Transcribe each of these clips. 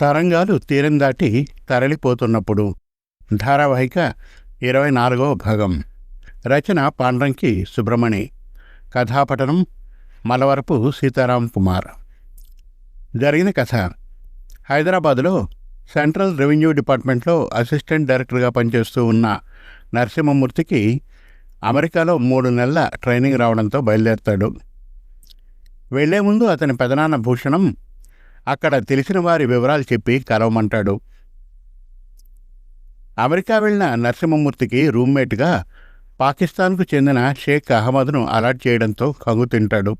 తరంగాలు తీరం దాటి తరలిపోతున్నప్పుడు. ధారావాహిక ఇరవై నాలుగవ భాగం. రచన పాండ్రంకి సుబ్రమణి కథాపఠనం మలవరపు సీతారాం కుమార్. జరిగిన కథ. హైదరాబాదులో సెంట్రల్ రెవెన్యూ డిపార్ట్మెంట్లో అసిస్టెంట్ డైరెక్టర్గా పనిచేస్తూ ఉన్న నరసింహమూర్తికి అమెరికాలో మూడు నెలల ట్రైనింగ్ రావడంతో బయలుదేరుతాడు. వెళ్ళే ముందు అతని పెదనాన్న భూషణం అక్కడ తెలిసిన వారి వివరాలు చెప్పి కలవమంటాడు. అమెరికా వెళ్ళిన నరసింహమూర్తికి రూమ్మేట్గా పాకిస్తాన్కు చెందిన షేక్ అహ్మద్ను అలాట్ చేయడంతో కంగు తింటాడు.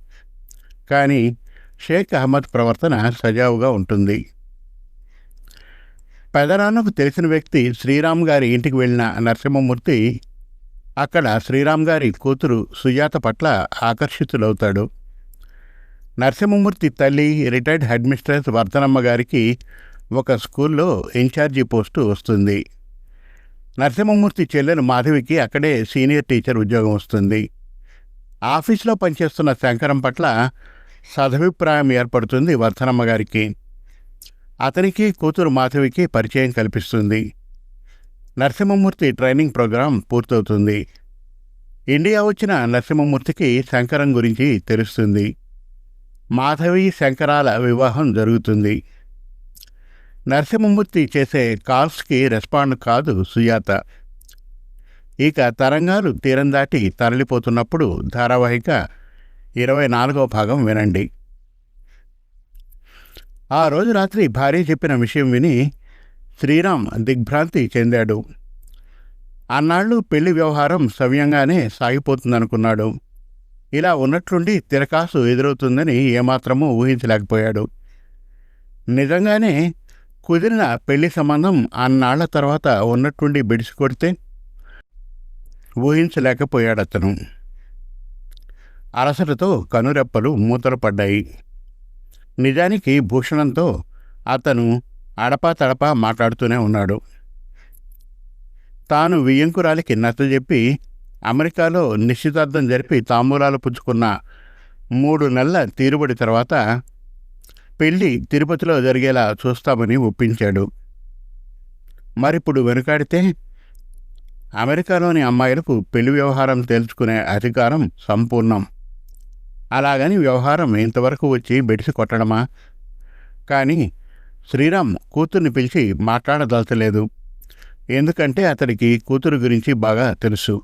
కానీ షేక్ అహ్మద్ ప్రవర్తన సజావుగా ఉంటుంది. పెదనాన్నకు తెలిసిన వ్యక్తి శ్రీరామ్ గారి ఇంటికి వెళ్ళిన నరసింహమూర్తి అక్కడ శ్రీరామ్ గారి కూతురు సుజాత పట్ల ఆకర్షితులవుతాడు. నరసింహమూర్తి తల్లి రిటైర్డ్ హెడ్ మిస్ట్రెస్ వర్ధనమ్మ గారికి ఒక స్కూల్లో ఇన్ఛార్జి పోస్టు వస్తుంది. నరసింహమూర్తి చెల్లెలు మాధవికి అక్కడే సీనియర్ టీచర్ ఉద్యోగం వస్తుంది. ఆఫీస్లో పనిచేస్తున్న శంకరం పట్ల సదభిప్రాయం ఏర్పడుతుంది వర్ధనమ్మ గారికి. అతనికి కూతురు మాధవికి పరిచయం కల్పిస్తుంది. నరసింహమూర్తి ట్రైనింగ్ ప్రోగ్రాం పూర్తవుతుంది. ఇండియా వచ్చిన నరసింహమూర్తికి శంకరం గురించి తెలుస్తుంది. మాధవి శంకరాల వివాహం జరుగుతుంది. నరసింహమూర్తి చేసే కాల్స్కి రెస్పాండ్ కాదు సుజాత. ఇక తరంగాలు తీరం దాటి తరలిపోతున్నప్పుడు ధారావాహిక ఇరవై నాలుగవ భాగం వినండి. ఆ రోజు రాత్రి భార్య చెప్పిన విషయం విని శ్రీరామ్ దిగ్భ్రాంతి చెందాడు. అన్నాళ్ళు పెళ్ళి వ్యవహారం సవ్యంగానే సాగిపోతుందనుకున్నాడు. ఇలా ఉన్నట్లుండి తిరకాసు ఎదురవుతుందని ఏమాత్రమూ ఊహించలేకపోయాడు. నిజంగానే కుదిరిన పెళ్ళి సంబంధం అన్నాళ్ళ తర్వాత ఉన్నట్టుండి బిడిసి కొడితే ఊహించలేకపోయాడు అతను అలసటతో కనురెప్పలు మూతలు పడ్డాయి నిజానికి భూషణంతో అతను అడపా తడపా మాట్లాడుతూనే ఉన్నాడు. తాను వియ్యంకురాలికి నచ్చజెప్పి అమెరికాలో నిశ్చితార్థం జరిపి తాంబూలాలు పుచ్చుకున్న మూడు నెలల తీరుబడి తర్వాత పెళ్ళి తిరుపతిలో జరిగేలా చూస్తామని ఒప్పించాడు. మరిప్పుడు వెనుకాడితే అమెరికాలోని అమ్మాయిలకు పెళ్ళి వ్యవహారం తేల్చుకునే అధికారం సంపూర్ణం. అలాగని వ్యవహారం ఇంతవరకు వచ్చి బెడిసి కొట్టడమా? కానీ శ్రీరామ్ కూతుర్ని పిలిచి మాట్లాడదలచలేదు. ఎందుకంటే అతడికి కూతురు గురించి బాగా తెలుసు.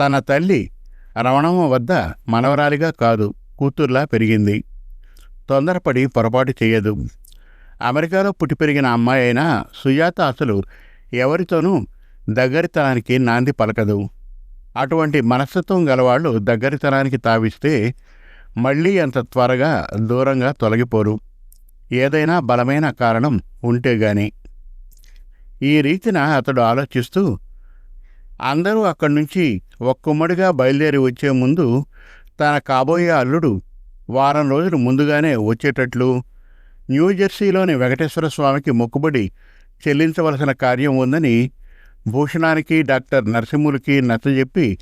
తన తల్లి రవణమ్మ వద్ద మనవరాలిగా కాదు కూతుర్లా పెరిగింది. తొందరపడి పొరపాటు చేయదు. అమెరికాలో పుట్టి పెరిగిన అమ్మాయి అయినా సుజాత అసలు ఎవరితోనూ దగ్గరితనానికి నాంది పలకదు. అటువంటి మనస్తత్వం గలవాళ్ళు దగ్గరితనానికి తావిస్తే మళ్ళీ అంత త్వరగా దూరంగా తొలగిపోరు. ఏదైనా బలమైన కారణం ఉంటే గాని ఈ రీతిన అతడు ఆలోచిస్తూ అందరూ అక్కడి నుంచి ఒక్కమ్మడిగా బయలుదేరి వచ్చే ముందు తన కాబోయే అల్లుడు వారం రోజులు ముందుగానే వచ్చేటట్లు న్యూజెర్సీలోని వెంకటేశ్వర స్వామికి మొక్కుబడి చెల్లించవలసిన కార్యం ఉందని భూషణానికి డాక్టర్ నరసింహులకి నచ్చజెప్పి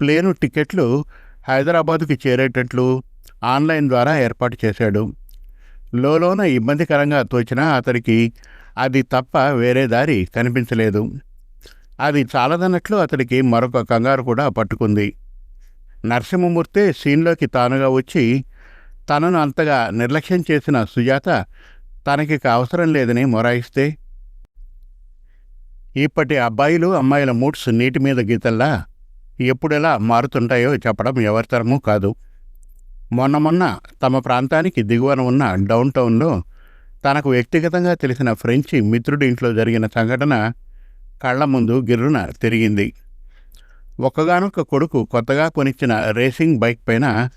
ప్లేను టికెట్లు హైదరాబాదుకి చేరేటట్లు ఆన్లైన్ ద్వారా ఏర్పాటు చేశాడు. లోలోన ఇబ్బందికరంగా తోచినా అతడికి అది తప్ప వేరే దారి కనిపించలేదు. అది చాలదన్నట్లు అతడికి మరొక కంగారు కూడా పట్టుకుంది. నరసింహమూర్తి సీన్లోకి తానుగా వచ్చి తనను అంతగా నిర్లక్ష్యం చేసిన సుజాత తనకి అవసరం లేదని మొరాయిస్తే? ఇప్పటి అబ్బాయిలు అమ్మాయిల మూడ్స్ నీటి మీద గీతల్లా ఎప్పుడెలా మారుతుంటాయో చెప్పడం ఎవరితరమూ కాదు. మొన్న మొన్న తమ ప్రాంతానికి దిగువన ఉన్న డౌన్ టౌన్లో తనకు వ్యక్తిగతంగా తెలిసిన ఫ్రెంచి మిత్రుడి ఇంట్లో జరిగిన సంఘటన కళ్ళ ముందు గిర్రున తిరిగింది. ఒక్కగానొక్క కొడుకు కొత్తగా కొనిచ్చిన రేసింగ్ బైక్ పైన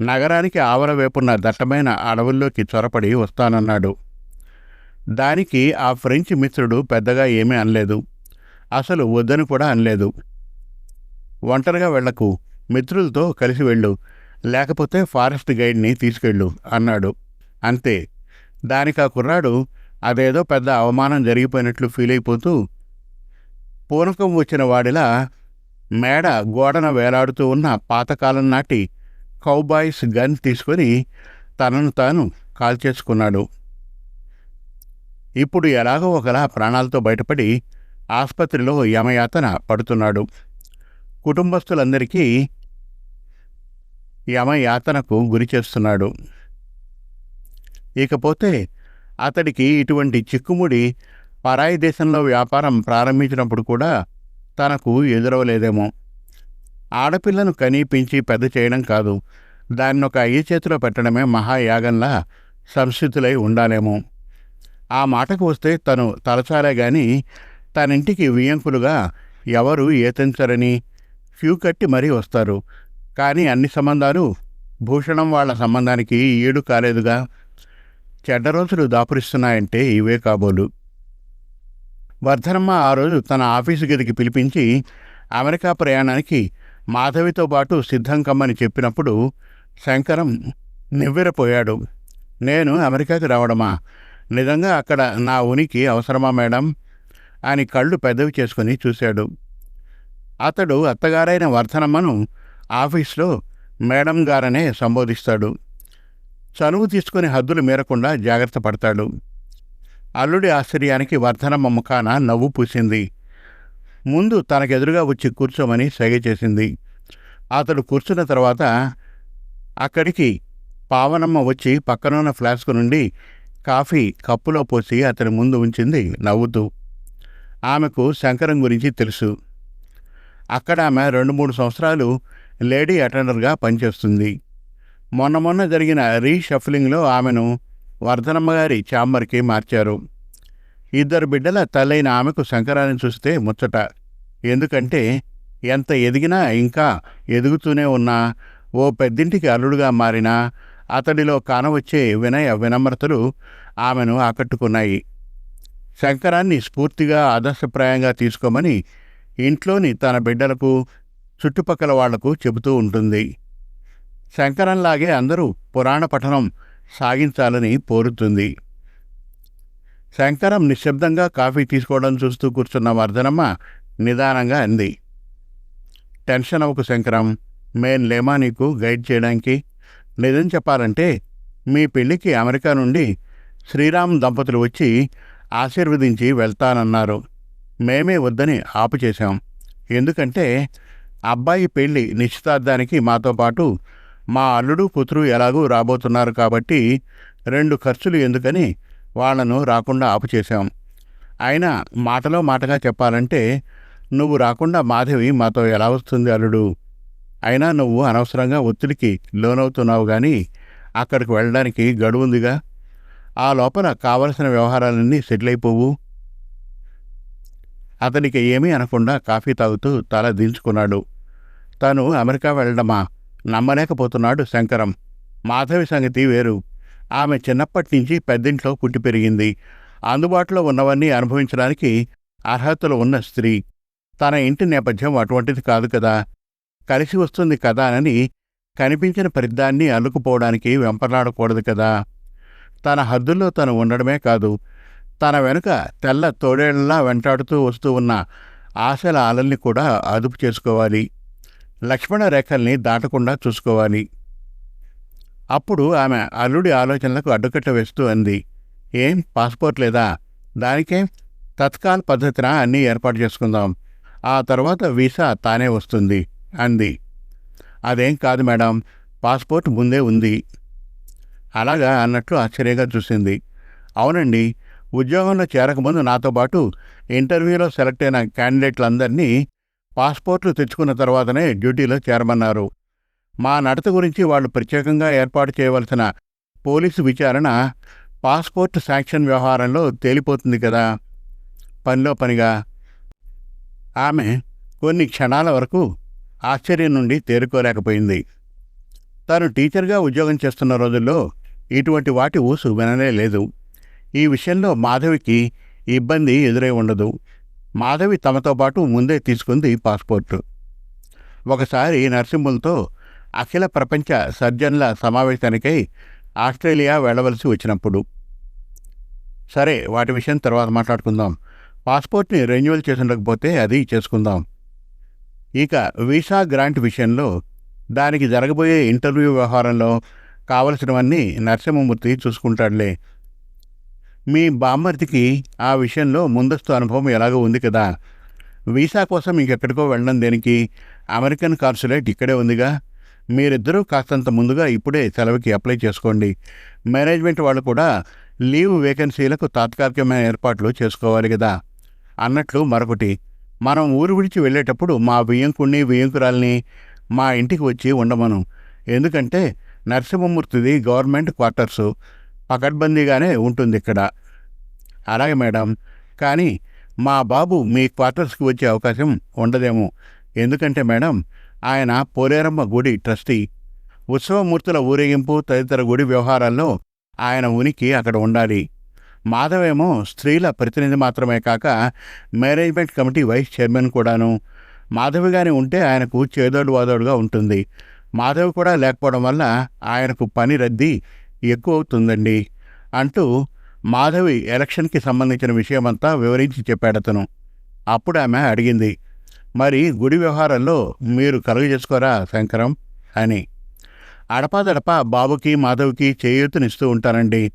నగరానికి ఆవరవేపున్న దట్టమైన అడవుల్లోకి చొరపడి వస్తానన్నాడు. దానికి ఆ ఫ్రెంచ్ మిత్రుడు పెద్దగా ఏమీ అనలేదు. అసలు వద్దని కూడా అనలేదు. ఒంటరిగా వెళ్ళకు మిత్రులతో కలిసి వెళ్ళు లేకపోతే ఫారెస్ట్ గైడ్ని తీసుకెళ్ళు అన్నాడు. అంతే. దానికి ఆ కుర్రాడు అదేదో పెద్ద అవమానం జరిగిపోయినట్లు ఫీల్ అయిపోతూ పూనకం వచ్చిన వాడిలా మేడ గోడన వేలాడుతూ ఉన్న పాతకాలం నాటి కౌబాయ్స్ గన్ తీసుకొని తనను తాను కాల్చేసుకున్నాడు. ఇప్పుడు ఎలాగో ఒకలా ప్రాణాలతో బయటపడి ఆసుపత్రిలో యమయాతన పడుతున్నాడు. కుటుంబస్తులందరికీ యమయాతనకు గురి చేస్తున్నాడు. ఇకపోతే అతడికి ఇటువంటి చిక్కుముడి పరాయి దేశంలో వ్యాపారం ప్రారంభించినప్పుడు కూడా తనకు ఎదురవలేదేమో. ఆడపిల్లను కనీ పెంచి పెద్ద చేయడం కాదు. దాన్ని ఒక అయ్య చేతిలో పెట్టడమే మహాయాగంలా సంస్కృతులై ఉండాలేమో. ఆ మాటకు వస్తే తను తలచాలే గాని తనింటికి వియంకులుగా ఎవరు ఏతించరని క్యూ కట్టి మరీ వస్తారు. కానీ అన్ని సంబంధాలు భూషణం వాళ్ళ సంబంధానికి ఈడు కాలేదుగా. చెడ్డ రోజులు దాపురిస్తున్నాయంటే ఇవే కాబోలు. వర్ధనమ్మ ఆ రోజు తన ఆఫీసు గదికి పిలిపించి అమెరికా ప్రయాణానికి మాధవితో పాటు సిద్ధం కమ్మని చెప్పినప్పుడు శంకరం నివ్వెరపోయాడు. నేను అమెరికాకి రావడమా? నిజంగా అక్కడ నా ఉనికి అవసరమా మేడం అని కళ్ళు పెద్దవి చేసుకుని చూశాడు. అతడు అత్తగారైన వర్ధనమ్మను ఆఫీస్లో మేడం గారనే సంబోధిస్తాడు. చనువు తీసుకుని హద్దులు మీరకుండా జాగ్రత్త పడతాడు. అల్లుడి ఆశ్చర్యానికి వర్ధనమ్మ ముఖాన నవ్వు పూసింది. ముందు తనకెదురుగా వచ్చి కూర్చోమని సైగ చేసింది. అతడు కూర్చున్న తర్వాత అక్కడికి పావనమ్మ వచ్చి పక్కనున్న ఫ్లాస్క్ నుండి కాఫీ కప్పులో పోసి అతని ముందు ఉంచింది నవ్వుతూ. ఆమెకు శంకరం గురించి తెలుసు. అక్కడ ఆమె రెండు మూడు సంవత్సరాలు లేడీ అటెండర్గా పనిచేస్తుంది. మొన్న మొన్న జరిగిన రీషఫ్లింగ్లో ఆమెను వర్ధనమ్మ గారి మార్చారు. ఇద్దరు బిడ్డల తల్లైన ఆమెకు శంకరాన్ని చూస్తే ముచ్చట. ఎందుకంటే ఎంత ఎదిగినా ఇంకా ఎదుగుతూనే ఉన్నా ఓ పెద్దింటికి అల్లుడుగా మారినా అతడిలో కానవచ్చే వినయ వినమ్రతలు ఆమెను ఆకట్టుకున్నాయి. శంకరాన్ని స్ఫూర్తిగా ఆదర్శప్రాయంగా తీసుకోమని ఇంట్లోని తన బిడ్డలకు చుట్టుపక్కల వాళ్ళకు చెబుతూ ఉంటుంది. శంకరంలాగే అందరూ పురాణ పఠనం సాగించాలని కోరుతుంది శంకరం నిశ్శబ్దంగా కాఫీ తీసుకోవడం చూస్తూ కూర్చున్న వర్ధనమ్మ నిదానంగా అంది. టెన్షన్ అవ్వకు శంకరం. మేం లేమా నీకు గైడ్ చేయడానికి? నిజం చెప్పాలంటే మీ పెళ్ళికి అమెరికా నుండి శ్రీరామ్ దంపతులు వచ్చి ఆశీర్వదించి వెళ్తానన్నారు. మేమే వద్దని ఆపు చేశాం ఎందుకంటే అబ్బాయి పెళ్ళి నిశ్చితార్థానికి మాతో పాటు మా అల్లుడు పుత్రుడు ఎలాగూ రాబోతున్నారు కాబట్టి రెండు ఖర్చులు ఎందుకని వాళ్ళను రాకుండా ఆపుచేశాం. అయినా మాటలో మాటగా చెప్పాలంటే నువ్వు రాకుండా మాధవి మాతో ఎలా వస్తుంది అల్లుడు? అయినా నువ్వు అనవసరంగా ఒత్తిడికి లోనవుతున్నావు కానీ అక్కడికి వెళ్ళడానికి గడువుందిగా. ఆ లోపల కావలసిన వ్యవహారాలన్నీ సెటిల్ అయిపోవు అతనికి ఏమీ అనకుండా కాఫీ తాగుతూ తల దించుకున్నాడు. తను అమెరికా వెళ్ళడమా? నమ్మలేకపోతున్నాడు శంకరం. మాధవి సంగతి వేరు. ఆమె చిన్నప్పటి నుంచి పెద్దింట్లో పుట్టి పెరిగింది. అందుబాటులో ఉన్నవన్నీ అనుభవించడానికి అర్హతలు ఉన్న స్త్రీ. తన ఇంటి నేపథ్యం అటువంటిది కాదు కదా. కలిసి వస్తుంది కదా అని కనిపించిన పరిద్దాన్ని అల్లుకుపోవడానికి వెంపలాడకూడదు కదా. తన హద్దుల్లో తను ఉండడమే కాదు. తన వెనుక తెల్ల తోడేళ్ళలా వెంటాడుతూ వస్తూ ఉన్న ఆశల అలల్ని కూడా అదుపు చేసుకోవాలి. లక్ష్మణ రేఖల్ని దాటకుండా చూసుకోవాలి. అప్పుడు ఆమె అల్లుడి ఆలోచనలకు అడ్డుకట్ట వేస్తూ అంది ఏం? పాస్పోర్ట్ లేదా? దానికేం? తత్కాల్ పద్ధతిన అన్నీ ఏర్పాటు చేసుకుందాం. ఆ తర్వాత వీసా తానే వస్తుంది అంది. అదేం కాదు మేడం పాస్పోర్ట్ ముందే ఉంది. అలాగా అన్నట్లు ఆశ్చర్యంగా చూసింది. అవునండి ఉద్యోగంలో చేరకముందు నాతో పాటు ఇంటర్వ్యూలో సెలెక్ట్ అయిన క్యాండిడేట్లందరినీ పాస్పోర్ట్లు తెచ్చుకున్న తర్వాతనే డ్యూటీలో చేరమన్నారు. మా నడత గురించి వాళ్ళు ప్రత్యేకంగా ఏర్పాటు చేయవలసిన పోలీసు విచారణ పాస్పోర్ట్ శాంక్షన్ వ్యవహారంలో తేలిపోతుంది కదా. పనిలో పనిగా. ఆమె కొన్ని క్షణాల వరకు ఆశ్చర్యం నుండి తేరుకోలేకపోయింది. తాను టీచర్గా ఉద్యోగం చేస్తున్న రోజుల్లో ఇటువంటి వాటి ఊసు విననే లేదు. ఈ విషయంలో మాధవికి ఇబ్బంది ఎదురై ఉండదు. మాధవి తమతో పాటు ముందే తీసుకుంది పాస్పోర్టు. ఒకసారి నరసింహులతో అఖిల ప్రపంచ సర్జన్ల సమావేశానికై ఆస్ట్రేలియా వెళ్ళవలసి వచ్చినప్పుడు. సరే వాటి విషయం తర్వాత మాట్లాడుకుందాం. పాస్పోర్ట్ని రెన్యువల్ చేసిండకపోతే అది చేసుకుందాం. ఇక వీసా గ్రాంట్ విషయంలో దానికి జరగబోయే ఇంటర్వ్యూ వ్యవహారంలో కావలసినవన్నీ నరసింహమూర్తి చూసుకుంటాడులే. మీ బామ్మర్తికి ఆ విషయంలో ముందస్తు అనుభవం ఎలాగో ఉంది కదా. వీసా కోసం ఇంకెక్కడికో వెళ్ళడం దేనికి? అమెరికన్ కాన్సులేట్ ఇక్కడే ఉందిగా. మీరిద్దరూ కాస్తంత ముందుగా ఇప్పుడే సెలవుకి అప్లై చేసుకోండి. మేనేజ్మెంట్ వాళ్ళు కూడా లీవ్ వేకెన్సీలకు తాత్కాలికమైన ఏర్పాట్లు చేసుకోవాలి కదా. అన్నట్లు మరొకటి మనం ఊరు విడిచి వెళ్ళేటప్పుడు మా వియ్యంకుణ్ణి వియ్యంకురాల్ని మా ఇంటికి వచ్చి ఉండమను. ఎందుకంటే నరసింహమూర్తిది గవర్నమెంట్ క్వార్టర్సు. పకడ్బందీగానే ఉంటుంది ఇక్కడ. అలాగే మేడం. కానీ మా బాబు మీ క్వార్టర్స్కి వచ్చే అవకాశం ఉండదేమో. ఎందుకంటే మేడం ఆయన పోలేరమ్మ గుడి ట్రస్టీ. ఉత్సవమూర్తుల ఊరేగింపు తదితర గుడి వ్యవహారాల్లో ఆయన ఉనికి అక్కడ ఉండాలి. మాధవేమో స్త్రీల ప్రతినిధి మాత్రమే కాక మేనేజ్మెంట్ కమిటీ వైస్ చైర్మన్ కూడాను. మాధవి గాని ఉంటే ఆయనకు చేదోడు వాదోడుగా ఉంటుంది. మాధవి కూడా లేకపోవడం వల్ల ఆయనకు పని రద్దీ ఎక్కువ అవుతుందండి అంటూ మాధవి ఎలక్షన్కి సంబంధించిన విషయమంతా వివరించి చెప్పాడతను అప్పుడు ఆమె అడిగింది మరి గుడి వ్యవహారంలో మీరు కలుగజేసుకోరా శంకరం? అని. అడపాదడపా బాబుకి మాధవ్కి చేయూతనిస్తూ ఉంటానండి.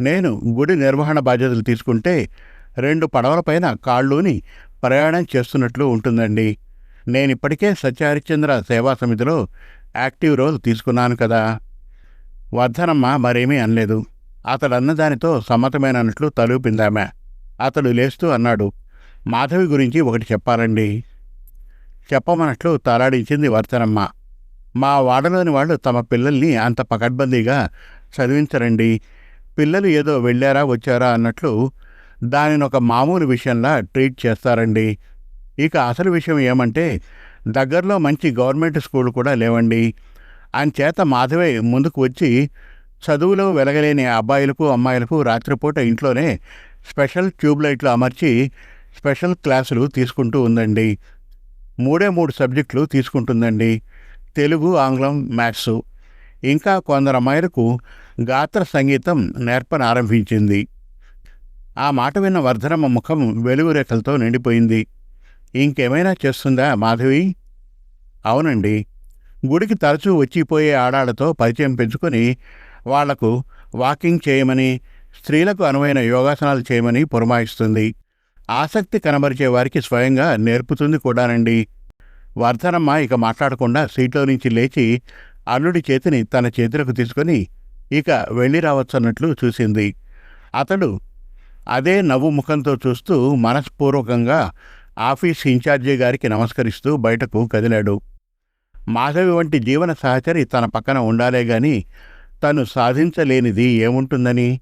నేను గుడి నిర్వహణ బాధ్యతలు తీసుకుంటే రెండు పడవలపైన కాళ్ళూని ప్రయాణం చేస్తున్నట్లు ఉంటుందండి. నేనిప్పటికే సత్యహరిశ్చంద్ర సేవా సమితిలో యాక్టివ్ రోల్ తీసుకున్నాను కదా. వర్ధనమ్మ మరేమీ అనలేదు. అతడు అన్నదానితో సమ్మతమైనట్లు తలూపిందామె. అతడు లేస్తూ అన్నాడు. మాధవి గురించి ఒకటి చెప్పాలండి. చెప్పమన్నట్లు తలాడించింది వర్ధనమ్మ. మా వాడలోని వాళ్ళు తమ పిల్లల్ని అంత పకడ్బందీగా చదివించరండి. పిల్లలు ఏదో వెళ్ళారా వచ్చారా అన్నట్లు దానిని ఒక మామూలు విషయంలా ట్రీట్ చేస్తారండి. ఇక అసలు విషయం ఏమంటే దగ్గరలో మంచి గవర్నమెంట్ స్కూల్ కూడా లేవండి. అంచేత మాధవే ముందుకు వచ్చి చదువులో వెలగలేని అబ్బాయిలకు అమ్మాయిలకు రాత్రిపూట ఇంట్లోనే స్పెషల్ ట్యూబ్ లైట్లు అమర్చి స్పెషల్ క్లాసులు తీసుకుంటూ ఉందండి. మూడే మూడు సబ్జెక్టులు తీసుకుంటుందండి. తెలుగు ఆంగ్లం మ్యాథ్స్. ఇంకా కొందరు అమ్మాయిలకు గాత్ర సంగీతం నేర్పనారంభించింది ఆ మాట విన్న వర్ధనమ్మ ముఖం వెలుగు రేఖలతో నిండిపోయింది. ఇంకేమైనా చేస్తుందా మాధవి? అవునండి. గుడికి తరచూ వచ్చిపోయే ఆడాళ్ళతో పరిచయం పెంచుకొని వాళ్ళకు వాకింగ్ చేయమని స్త్రీలకు అనువైన యోగాసనాలు చేయమని పురమాయిస్తుంది. ఆసక్తి కనబరిచే వారికి స్వయంగా నేర్పుతుంది కూడానండి. వర్ధనమ్మ ఇక మాట్లాడకుండా సీట్లో నుంచి లేచి అల్లుడి చేతిని తన చేతులకు తీసుకొని ఇక వెళ్ళి రావచ్చన్నట్లు చూసింది. అతడు అదే నవ్వు ముఖంతో చూస్తూ మనస్పూర్వకంగా ఆఫీస్ ఇన్ఛార్జి గారికి నమస్కరిస్తూ బయటకు కదిలాడు. మాధవి వంటి జీవన సహచరి తన పక్కన ఉండాలే గాని తను సాధించలేనిది ఏముంటుందని?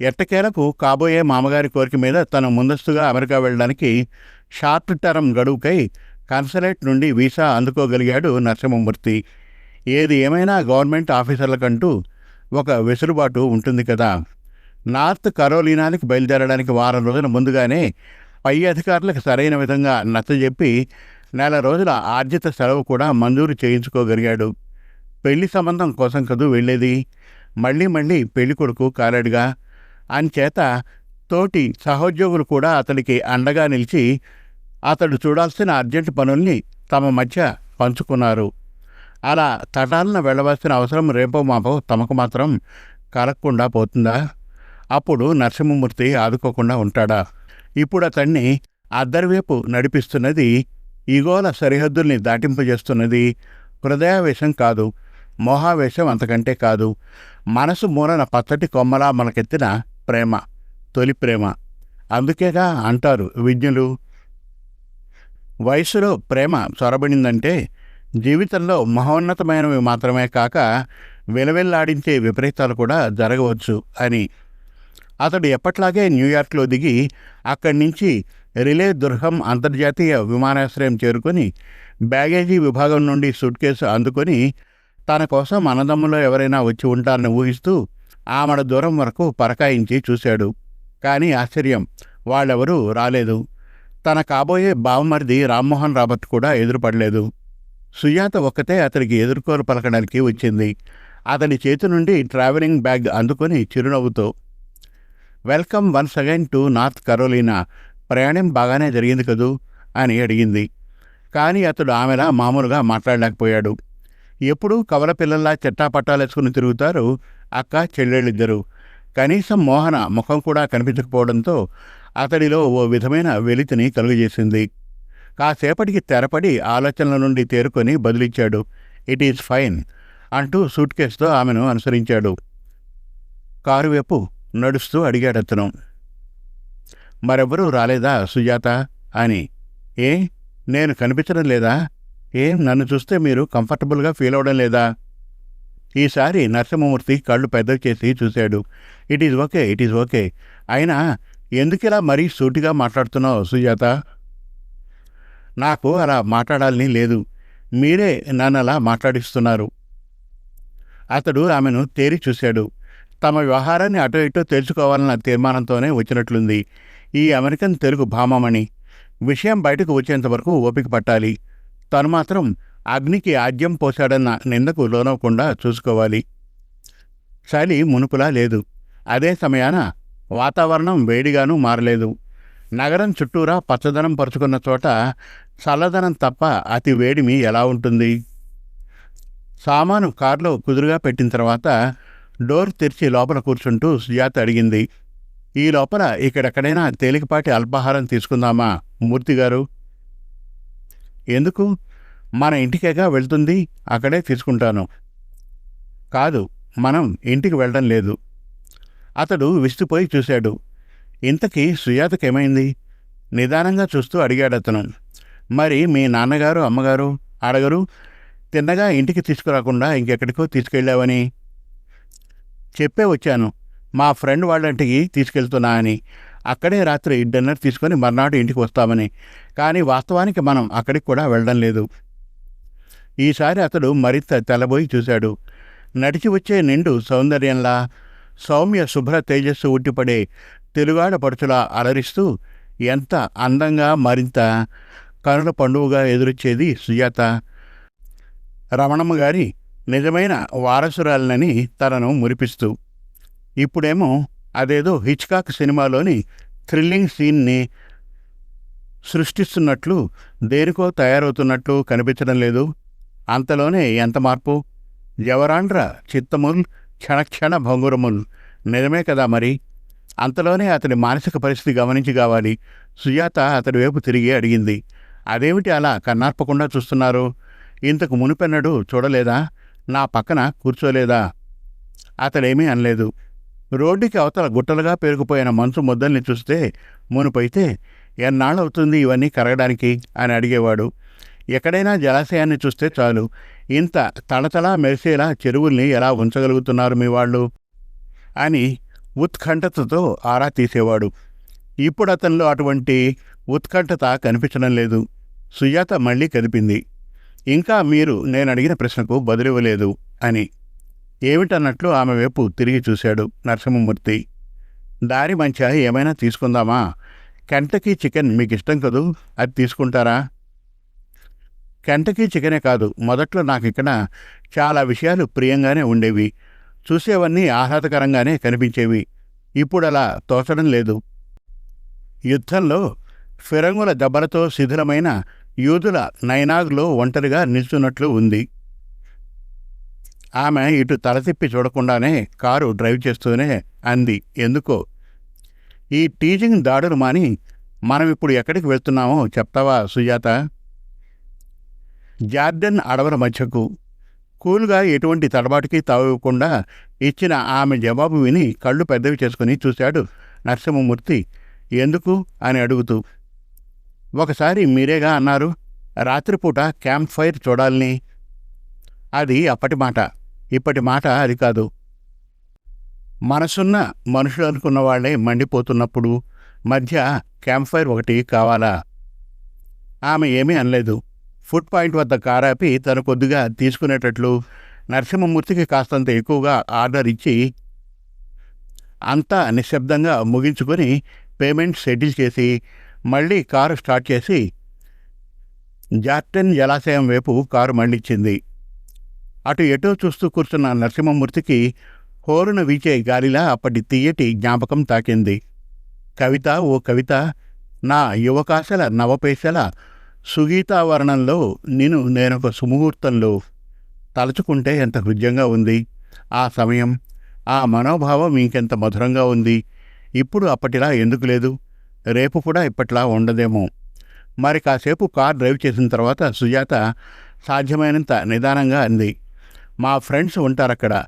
ఎట్టకేలకు కాబోయే మామగారి కోరిక మీద తను ముందస్తుగా అమెరికా వెళ్ళడానికి షార్ట్ టర్మ్ గడువుకై కన్సలేట్ నుండి వీసా అందుకోగలిగాడు నరసింహమూర్తి. ఏది ఏమైనా గవర్నమెంట్ ఆఫీసర్లకంటూ ఒక వెసులుబాటు ఉంటుంది కదా. నార్త్ కరోలినానికి బయలుదేరడానికి వారం రోజుల ముందుగానే పై అధికారులకు సరైన విధంగా నచ్చజెప్పి నెల రోజుల ఆర్జిత సెలవు కూడా మంజూరు చేయించుకోగలిగాడు. పెళ్ళి సంబంధం కోసం కదూ వెళ్ళేది? మళ్ళీ మళ్ళీ పెళ్ళి కొడుకు కాలేడుగా. అంచేత తోటి సహోద్యోగులు కూడా అతనికి అండగా నిలిచి అతడు చూడాల్సిన అర్జెంటు పనుల్ని తమ మధ్య పంచుకున్నారు. అలా తటాలన వెళ్ళవలసిన అవసరం రేపో మాపో తమకు మాత్రం కలగకుండా పోతుందా? అప్పుడు నరసింహమూర్తి ఆదుకోకుండా ఉంటాడా? ఇప్పుడు అతన్ని అద్దరివైపు నడిపిస్తున్నది ఈగోల సరిహద్దుల్ని దాటింపజేస్తున్నది హృదయావేశం కాదు మోహావేశం అంతకంటే కాదు. మనసు మూలన పచ్చటి కొమ్మలా మనకెత్తిన ప్రేమ తొలి ప్రేమ. అందుకేగా అంటారు విజ్ఞులు. వయసులో ప్రేమ చొరబడిందంటే జీవితంలో మహోన్నతమైనవి మాత్రమే కాక విలవిల్లాడించే విపరీతాలు కూడా జరగవచ్చు అని. అతడు ఎప్పట్లాగే న్యూయార్క్లో దిగి అక్కడి నుంచి రిలే దుర్హం అంతర్జాతీయ విమానాశ్రయం చేరుకొని బ్యాగేజీ విభాగం నుండి సూట్ కేసు అందుకొని తన కోసం అన్నదమ్ములో ఎవరైనా వచ్చి ఉంటారని ఊహిస్తూ ఆమెడ దూరం వరకు పరకాయించి చూశాడు. కానీ ఆశ్చర్యం వాళ్ళెవరూ రాలేదు. తన కాబోయే బావమరిది రామ్మోహన్ రాబర్ట్ కూడా ఎదురుపడలేదు. సుజాత ఒక్కతే అతనికి ఎదుర్కోలు పలకడానికి వచ్చింది. అతని చేతి నుండి ట్రావెలింగ్ బ్యాగ్ అందుకొని చిరునవ్వుతో welcome once again to North Carolina. ప్రయాణం బాగానే జరిగింది కదూ? అని అడిగింది. కానీ అతడు ఆమెలా మామూలుగా మాట్లాడలేకపోయాడు. ఎప్పుడూ కవల పిల్లల్లా చెట్టాపట్టాలేసుకుని తిరుగుతారు అక్క చెల్లెళ్ళిద్దరూ. కనీసం మోహన ముఖం కూడా కనిపించకపోవడంతో అతడిలో ఓ విధమైన వెలితిని కలుగజేసింది. కాసేపటికి తెరపడి ఆలోచనల నుండి తేరుకొని బదిలిచ్చాడు. ఇట్ ఈజ్ ఫైన్ అంటూ సూట్ కేసుతో ఆమెను అనుసరించాడు. కారు వైపు నడుస్తూ అడిగాడతను. మరెవరూ రాలేదా సుజాత? అని. ఏ? నేను కనిపించడం లేదా? ఏం? నన్ను చూస్తే మీరు కంఫర్టబుల్గా ఫీల్ అవ్వడం లేదా? ఈసారి నరసింహమూర్తి కళ్ళు పెద్దవి చేసి చూశాడు. It is okay it is okay. అయినా ఎందుకిలా మరీ సూటిగా మాట్లాడుతున్నావు సుజాత? నాకు అలా మాట్లాడాలని లేదు. మీరే నన్ను అలా మాట్లాడిస్తున్నారు. అతడు ఆమెను తేరి చూశాడు. తమ వ్యవహారాన్ని అటో ఇటో తెలుసుకోవాలన్న తీర్మానంతోనే వచ్చినట్లుంది. ఈ అమెరికన్ తెలుగు భామమణి విషయం బయటకు వచ్చేంత వరకు ఓపిక పట్టాలి. తను మాత్రం అగ్నికి ఆద్యం పోశాడన్న నిందకు లోనవకుండా చూసుకోవాలి. చలి మునుపులా లేదు. అదే సమయాన వాతావరణం వేడిగానూ మారలేదు. నగరం చుట్టూరా పచ్చదనం పరుచుకున్న చోట చల్లదనం తప్ప అతి వేడిమి ఎలా ఉంటుంది? సామాను కారులో కుదురుగా పెట్టిన తర్వాత డోర్ తెరిచి లోపల కూర్చుంటూ సుజాత అడిగింది. ఈ లోపల ఇక్కడెక్కడైనా తేలికపాటి అల్పాహారం తీసుకుందామా మూర్తి గారు? ఎందుకు? మన ఇంటికేగా వెళ్తుంది అక్కడే తీసుకుంటాను. కాదు మనం ఇంటికి వెళ్ళడం లేదు. అతడు విస్తుపోయి చూశాడు. ఇంతకీ సుజాతకేమైంది? నిదానంగా చూస్తూ అడిగాడు అతను మరి మీ నాన్నగారు అమ్మగారు అడగరు? తిన్నగా ఇంటికి తీసుకురాకుండా ఇంకెక్కడికో తీసుకెళ్ళావని? చెప్పే వచ్చాను. మా ఫ్రెండ్ వాళ్ళంటికి తీసుకెళ్తున్నా అని. అక్కడే రాత్రి డిన్నర్ తీసుకొని మర్నాడు ఇంటికి వస్తామని. కానీ వాస్తవానికి మనం అక్కడికి కూడా వెళ్ళడం లేదు. ఈసారి అతడు మరింత తెల్లబోయి చూశాడు. నడిచి వచ్చే నిండు సౌందర్యంలా సౌమ్య శుభ్ర తేజస్సు ఉట్టిపడే తెలుగాడ పడుచులా అలరిస్తూ ఎంత అందంగా మరింత కనుల పండుగగా ఎదురొచ్చేది సుజాత. రమణమ్మ గారి నిజమైన వారసురాలనని తనను మురిపిస్తూ ఇప్పుడేమో అదేదో హిచ్కాక్ సినిమాలోని థ్రిల్లింగ్ సీన్ని సృష్టిస్తున్నట్లు దేనికో తయారవుతున్నట్లు కనిపించడం లేదు. అంతలోనే ఎంత మార్పు? జవరాండ్ర చిత్తముల్ క్షణక్షణ భంగురముల్. నిజమే కదా మరి? అంతలోనే అతని మానసిక పరిస్థితి గమనించి కావాలి. సుజాత అతడి వైపు తిరిగి అడిగింది. అదేమిటి అలా కన్నార్పకుండా చూస్తున్నారు? ఇంతకు మునిపెన్నడు చూడలేదా? నా పక్కన కూర్చోలేదా? అతడేమీ అనలేదు. రోడ్డుకి అవతల గుట్టలుగా పేరుకుపోయిన మంచు ముద్దల్ని చూస్తే మునుపైతే ఎన్నాళ్ళవుతుంది ఇవన్నీ కరగడానికి? అని అడిగేవాడు. ఎక్కడైనా జలాశయాన్ని చూస్తే చాలు. ఇంత తళతళ మెరిసేలా చెరువుల్ని ఎలా ఉంచగలుగుతున్నారు మీ వాళ్ళు? అని ఉత్కంఠతతో ఆరా తీసేవాడు. ఇప్పుడు అతనిలో అటువంటి ఉత్కంఠత కనిపించడం లేదు. సుజాత మళ్ళీ కదిపింది. ఇంకా మీరు నేను అడిగిన ప్రశ్నకు బదులివ్వలేదు అని. ఏమిటన్నట్లు ఆమె వైపు తిరిగి చూశాడు నరసింహమూర్తి. దారి మంచిగా ఏమైనా తీసుకుందామా? కెంటకీ చికెన్ మీకు ఇష్టం కదూ? అది తీసుకుంటారా? కెంటకీ చికెనే కాదు. మొదట్లో నాకు ఇక్కడ చాలా విషయాలు ప్రియంగానే ఉండేవి. చూసేవన్నీ ఆహ్లాదకరంగానే కనిపించేవి. ఇప్పుడు అలా తోచడం లేదు. యుద్ధంలో ఫిరంగుల దెబ్బలతో శిథిలమైన యూదుల నైనాగ్లో ఒంటరిగా నిల్చున్నట్లు ఉంది. ఆమె ఇటు తల తిప్పి చూడకుండానే కారు డ్రైవ్ చేస్తూనే అంది. ఎందుకో? ఈ టీజింగ్ దాడులు మాని మనం ఇప్పుడు ఎక్కడికి వెళ్తున్నామో చెప్తావా సుజాత? జార్డెన్ అడవుల మధ్యకు కూల్గా ఎటువంటి తడబాటుకి తావివ్వకుండా ఇచ్చిన ఆమె జవాబు విని కళ్ళు పెద్దవి చేసుకుని చూశాడు నరసింహమూర్తి. ఎందుకు? అని అడుగుతూ. ఒకసారి మీరేగా అన్నారు? రాత్రిపూట క్యాంప్ ఫైర్ చూడాలని. అది అప్పటి మాట. ఇప్పటి మాట అది కాదు. మనసున్న మనుషులు అనుకున్న వాళ్ళే మండిపోతున్నప్పుడు మధ్య క్యాంప్ఫైర్ ఒకటి కావాలా? ఆమె ఏమీ అనలేదు. ఫుడ్ పాయింట్ వద్ద కారాపి తను కొద్దిగా తీసుకునేటట్లు నరసింహమూర్తికి కాస్తంత ఎక్కువగా ఆర్డర్ ఇచ్చి అంతా నిశ్శబ్దంగా ముగించుకొని పేమెంట్ సెటిల్ చేసి మళ్ళీ కారు స్టార్ట్ చేసి జార్టన్ జలాశయం వైపు కారు మళ్ళించింది అటు ఎటో చూస్తూ కూర్చున్న నరసింహమూర్తికి హోరున వీచే గాలిలా అప్పటి తీయటి జ్ఞాపకం తాకింది. కవిత ఓ కవిత నా యువకాశల నవపేశల సుగీతావరణంలో నేను నేనొక సుముహూర్తంలో. తలుచుకుంటే ఎంత హృద్యంగా ఉంది. ఆ సమయం ఆ మనోభావం ఇంకెంత మధురంగా ఉంది. ఇప్పుడు అప్పటిలా ఎందుకు లేదు? రేపు కూడా ఇప్పట్లా ఉండదేమో. మరి కాసేపు కార్ డ్రైవ్ చేసిన తర్వాత సుజాత సాధ్యమైనంత నిదానంగా అంది. మా ఫ్రెండ్స్ ఉంటారక్కడ.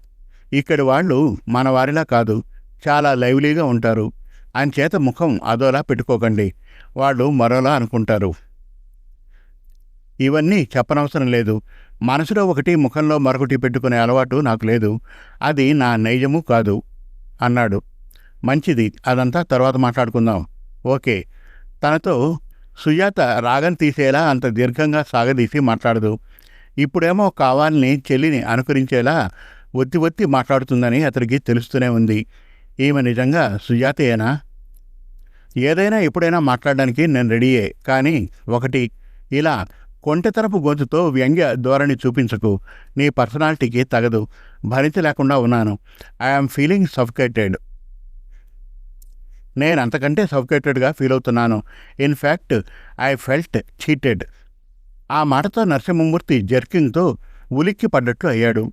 ఇక్కడి వాళ్ళు మన వారిలా కాదు చాలా లైవ్లీగా ఉంటారు. చేత ముఖం అదోలా పెట్టుకోకండి. వాళ్ళు మరోలా అనుకుంటారు. ఇవన్నీ చెప్పనవసరం లేదు. మనసులో ఒకటి ముఖంలో మరొకటి పెట్టుకునే అలవాటు నాకు లేదు. అది నా నైజము కాదు అన్నాడు. మంచిది అదంతా తర్వాత మాట్లాడుకుందాం. ఓకే. తనతో సుజాత రాగం తీసేలా అంత దీర్ఘంగా సాగదీసి మాట్లాడదు. ఇప్పుడేమో కావాలని చెల్లిని అనుకరించేలా ఒత్తి ఒత్తి మాట్లాడుతుందని అతనికి తెలుస్తూనే ఉంది. ఈమె నిజంగా సుజాతయేనా? ఏదైనా ఎప్పుడైనా మాట్లాడడానికి నేను రెడీయే కానీ ఒకటి ఇలా కొంటెతరపు గొంతుతో వ్యంగ్య ధోరణి చూపించకు. నీ పర్సనాలిటీకి తగదు. భరించలేకుండా ఉన్నాను. I am feeling suffocated. నేను అంతకంటే సఫికేటెడ్గా ఫీల్ అవుతున్నాను. In fact I felt cheated. ఆ మాటతో నరసింహమూర్తి జర్కింగ్తో ఉలిక్కి పడ్డట్లు అయ్యాడు.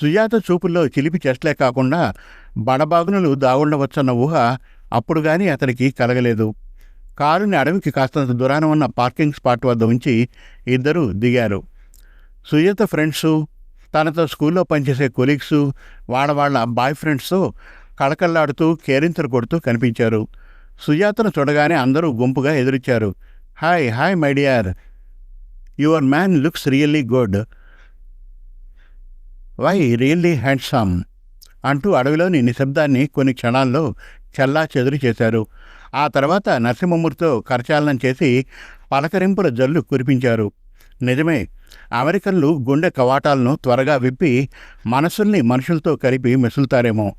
సుజాత చూపుల్లో చిలిపి చేష్టలే కాకుండా బడబాగునులు దాగుండవచ్చన్న ఊహ అప్పుడు గాని అతనికి కలగలేదు. కారుని అడవికి కాస్తంత దూరాన ఉన్న పార్కింగ్ స్పాట్ వద్ద ఉంచి ఇద్దరూ దిగారు. సుజాత ఫ్రెండ్సు తనతో స్కూల్లో పనిచేసే కొలీగ్సు వాళ్ళ వాళ్ళ బాయ్ ఫ్రెండ్స్తో కళకళ్ళాడుతూ కేరింతలు కొడుతూ కనిపించారు. సుజాతను చూడగానే అందరూ గుంపుగా ఎదురిచ్చారు. Hi hi my dear your man looks really good why really handsome అంటూ అడవిలోని నిశ్శబ్దాన్ని కొన్ని క్షణాల్లో చల్లా చెదురు చేశారు. ఆ తర్వాత నరసింహమూర్తితో కరచాలనం చేసి పలకరింపుల జల్లు కురిపించారు. నిజమే అమెరికన్లు గుండె కవాటాలను త్వరగా విప్పి మనసుల్ని మనుషులతో కలిపి మెసులుతారేమో.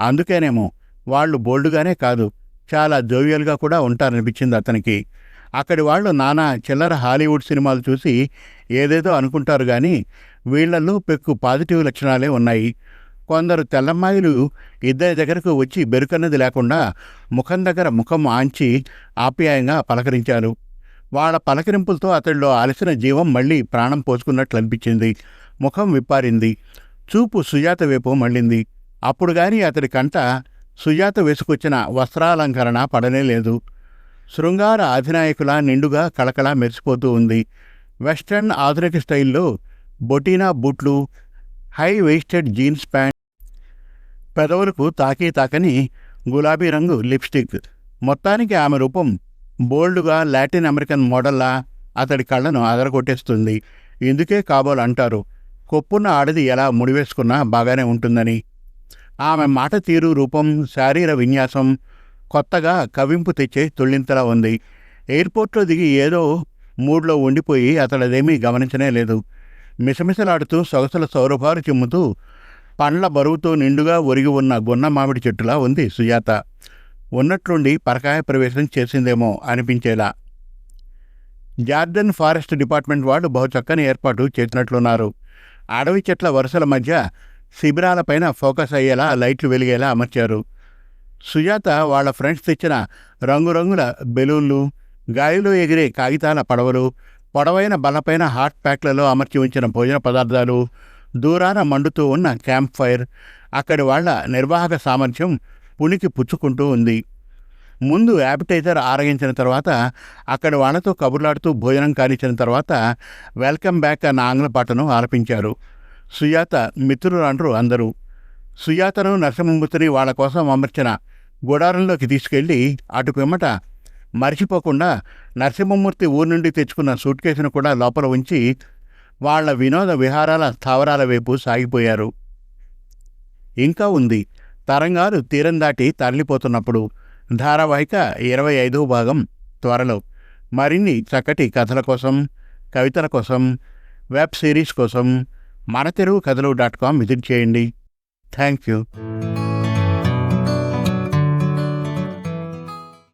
అందుకేనేమో వాళ్ళు బోల్డుగానే కాదు చాలా జోవియల్గా కూడా ఉంటారనిపించింది అతనికి. అక్కడి వాళ్ళు నానా చిల్లర హాలీవుడ్ సినిమాలు చూసి ఏదేదో అనుకుంటారు కానీ వీళ్ళలో పెక్కు పాజిటివ్ లక్షణాలే ఉన్నాయి. కొందరు తెల్లమ్మాయిలు ఇద్దరి దగ్గరకు వచ్చి బెరుకన్నది లేకుండా ముఖం దగ్గర ముఖం ఆంచి ఆప్యాయంగా పలకరించారు. వాళ్ళ పలకరింపులతో అతడిలో అలసిన జీవం మళ్ళీ ప్రాణం పోసుకున్నట్లు అనిపించింది. ముఖం విప్పారింది. చూపు సుజాత వైపు మళ్ళింది. అప్పుడు కానీ అతడి కంట సుజాత వేసుకొచ్చిన వస్త్రాలంకరణ పడనే లేదు. శృంగార అధినాయకుల నిండుగా కళకళ మెరిసిపోతూ ఉంది. వెస్టర్న్ ఆధునిక స్టైల్లో బొటీనా బూట్లు హై వేస్టెడ్ జీన్స్ ప్యాంట్ పెదవులకు తాకి తాకని గులాబీ రంగు లిప్స్టిక్. మొత్తానికి ఆమె రూపం బోల్డ్గా లాటిన్ అమెరికన్ మోడల్లా అతడి కళ్ళను అదరగొట్టేస్తుంది. ఇందుకే కాబోలంటారు కొప్పున్న ఆడది ఎలా ముడివేసుకున్నా బాగానే ఉంటుందని. ఆమె మాట తీరు రూపం శారీర విన్యాసం కొత్తగా కవింపు తెచ్చే తొళ్ళింతలా ఉంది. ఎయిర్పోర్ట్లో దిగి ఏదో మూడ్లో ఉండిపోయి అతడదేమీ గమనించనే లేదు. మిసమిసలాడుతూ సొగసల సౌరభాలు చిమ్ముతూ పండ్ల బరువుతో నిండుగా ఒరిగి ఉన్న గున్న మామిడి చెట్టులా ఉంది సుజాత. ఉన్నట్లుండి పరకాయ ప్రవేశం చేసిందేమో అనిపించేలా. జార్డన్ ఫారెస్ట్ డిపార్ట్మెంట్ వాళ్ళు బహుచక్కని ఏర్పాటు చేసినట్లున్నారు. అడవి చెట్ల వరుసల మధ్య శిబిరాలపైన ఫోకస్ అయ్యేలా లైట్లు వెలిగేలా అమర్చారు. సుజాత వాళ్ళ ఫ్రెండ్స్ తెచ్చిన రంగురంగుల బెలూన్లు గాలిలో ఎగిరే కాగితాల పడవలు పొడవైన బలపైన హాట్ ప్యాక్లలో అమర్చి ఉంచిన భోజన పదార్థాలు దూరాన మండుతూ ఉన్న క్యాంప్ ఫైర్ అక్కడి వాళ్ళ నిర్వాహక సామర్థ్యం పుణికి పుచ్చుకుంటూ ఉంది. ముందు యాపిటైజర్ ఆరగించిన తర్వాత అక్కడి వాళ్ళతో కబుర్లాడుతూ భోజనం కానిచ్చిన తర్వాత వెల్కమ్ బ్యాక్ అన్న ఆంగ్ల పాటను ఆలపించారు. సుజాత మిత్రులంటూ అందరూ. సుజాతను నరసింహమూర్తిని వాళ్ళ కోసం అమర్చిన గుడారంలోకి తీసుకెళ్ళి అటు పిమ్మట మర్చిపోకుండా నరసింహమూర్తి ఊరి నుండి తెచ్చుకున్న సూట్ కేసును కూడా లోపల ఉంచి వాళ్ళ వినోద విహారాల స్థావరాల వైపు సాగిపోయారు. ఇంకా ఉంది. తరంగాలు తీరం దాటి తరలిపోతున్నప్పుడు ధారావాహిక ఇరవై ఐదవ భాగం త్వరలో. మరిన్ని చక్కటి కథల కోసం కవితల కోసం వెబ్ సిరీస్ కోసం మన తెలుగు కథలు డాట్ కామ్ విజిట్ చేయండి. Thank you.